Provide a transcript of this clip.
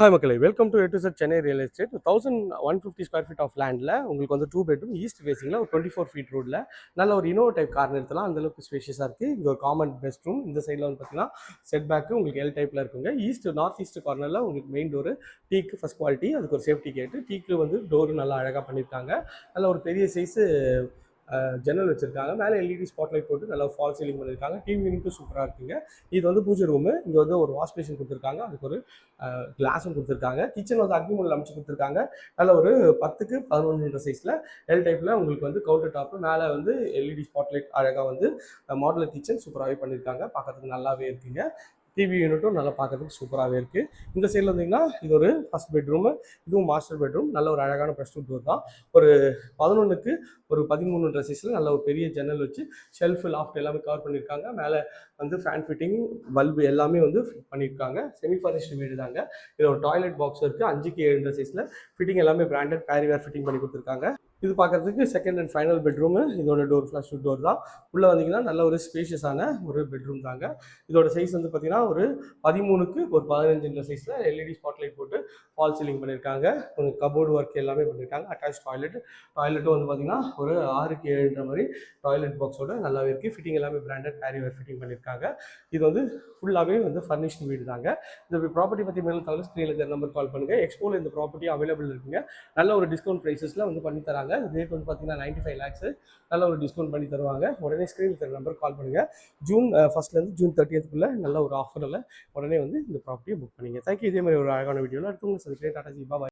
Hi மக்களை. Welcome to எட்டு set Chennai real estate thousand one fifty square feet of லேண்டில் உங்களுக்கு வந்து டூ பெட்ரூம் ஈஸ்ட் ஃபேஸிங்கில் ஒரு டுவெண்ட்டி ஃபோர் ஃபீட் ரோடில் நல்ல ஒரு இனோவா டைப் கார் நிறுத்தலாம். அந்தளவுக்கு ஸ்பேஷியஸாக இருக்குது இங்கே ஒரு காமன் பெஸ்ட் ரூம் இந்த சைடில் வந்து பார்த்தீங்கன்னா செட் பேக்கு உங்களுக்கு எல் டைப்பில் இருக்குங்க. ஈஸ்ட் நார்த் ஈஸ்ட் கார்னரில் உங்களுக்கு மெயின் டோரு டீக்கு ஃபஸ்ட் குவாலிட்டி அதுக்கு ஒரு சேஃப்டி கேட்டு டீக்கு வந்து டோரு நல்லா அழகாக பண்ணியிருக்காங்க நல்ல ஒரு பெரிய சைஸு ஜன்னல் வச்சுருக்காங்க. மேலே எல்இடி ஸ்பாட்லைட் போட்டு நல்லா ஃபால் சீலிங் பண்ணியிருக்காங்க டிவி யூனிட்டும் சூப்பராக இருக்குங்க. இது வந்து பூஜை ரூமு இங்கே வந்து ஒரு வாஷ் பேஷன் கொடுத்துருக்காங்க. அதுக்கு ஒரு கிளாஸும் கொடுத்துருக்காங்க. கிச்சன் வந்து அக்னிமூலில் அமைச்சு கொடுத்துருக்காங்க. நல்ல ஒரு பத்துக்கு பதினொன்று சைஸில் எல் டைப்பில் உங்களுக்கு வந்து கவுண்டர் டாப்பு மேலே வந்து எல்இடி ஸ்பாட்லைட் அழகாக வந்து மாடலர் கிச்சன் சூப்பராகவே பண்ணியிருக்காங்க பார்க்கறதுக்கு நல்லாவே இருக்குங்க. டிவி யூனிட்டும் நல்லா பார்க்கறதுக்கு சூப்பராகவே இருக்குது இந்த சைடில் வந்தீங்கன்னா இது ஒரு ஃபஸ்ட் பெட்ரூமு இதுவும் மாஸ்டர் பெட்ரூம் நல்ல ஒரு அழகான ப்ரெஸ்ட் டூர் தான். ஒரு பதினொன்றுக்கு ஒரு பதிமூணுன்ற ட்ரெஸ்ஸஸில் நல்ல ஒரு பெரிய ஜன்னல் வச்சு ஷெல்ஃபு லாஃப்ட் எல்லாமே கவர் பண்ணியிருக்காங்க. மேலே வந்து ஃபேன் ஃபிட்டிங் பல்பு எல்லாமே வந்து ஃபிட் பண்ணியிருக்காங்க. செமி ஃபர்னிஷ்டு வீடு தாங்க. இதில் ஒரு டாய்லெட் பாக்ஸ் இருக்குது அஞ்சுக்கு ஏழு ட்ரெஸ்ஸஸில் ஃபிட்டிங் எல்லாமே பிராண்டட் பேரிவேர் ஃபிட்டிங் பண்ணி கொடுத்துருக்காங்க. இது பார்க்குறதுக்கு செகண்ட் அண்ட் ஃபைனல் பெட்ரூமு இதோட டோர் ஃப்ளாஷ் டோர் தான். உள்ளே வந்தீங்கன்னா நல்ல ஒரு ஸ்பேஷியஸான ஒரு பெட்ரூம் தாங்க. இதோட சைஸ் வந்து பார்த்தீங்கன்னா ஒரு பதிமூணுக்கு ஒரு பதினஞ்சுன்ற சைஸில் எல்இடி ஸ்பாட்லைட் போட்டு ஃபால் சீலிங் பண்ணியிருக்காங்க கொஞ்சம் கபோர்டு ஒர்க் எல்லாமே பண்ணியிருக்காங்க அட்டாச் டாய்லெட் டாய்லெட்டும் வந்து பார்த்தீங்கன்னா ஒரு ஆறுக்கு ஏழுன்ற மாதிரி டாய்லெட் பாக்ஸோட நல்லாவே இருக்குது ஃபிட்டிங் எல்லாமே பிராண்டட் பேரிவேர் ஃபிட்டிங் பண்ணியிருக்காங்க இது வந்து ஃபுல்லாகவே வந்து ஃபர்னிஷ்டு வீடு தாங்க. இந்த ப்ராப்பர்ட்டி பற்றி மேலும் தகவல் ஸ்க்ரீனில் நம்பர் கால் பண்ணுங்கள் எக்ஸ்போவில் இந்த ப்ராப்பர்ட்டி அவைலபிள் இருக்குங்க. நல்ல ஒரு டிஸ்கவுண்ட் ப்ரைஸஸில் வந்து பண்ணி தராங்க. ரேட் வந்து பார்த்தீங்கன்னா நைன்ட்டி ஃபைவ் லேக்ஸு நல்ல ஒரு டிஸ்கவுண்ட் பண்ணி தருவாங்க. உடனே ஸ்க்ரீனில் தர நம்பர் கால் பண்ணுங்கள் ஜூன் ஃபஸ்ட்லேருந்து ஜூன் தேர்ட்டியத்துக்குள்ளே நல்ல ஒரு ஆஃபரில் உடனே வந்து இந்த ப்ராப்பர்ட்டியை புக் பண்ணிங்க. தேங்க்யூ இதே மாதிரி ஒரு அழகான வீடியோவில் அடுத்தவங்க சந்திக்கிறேன். டாடா ஜி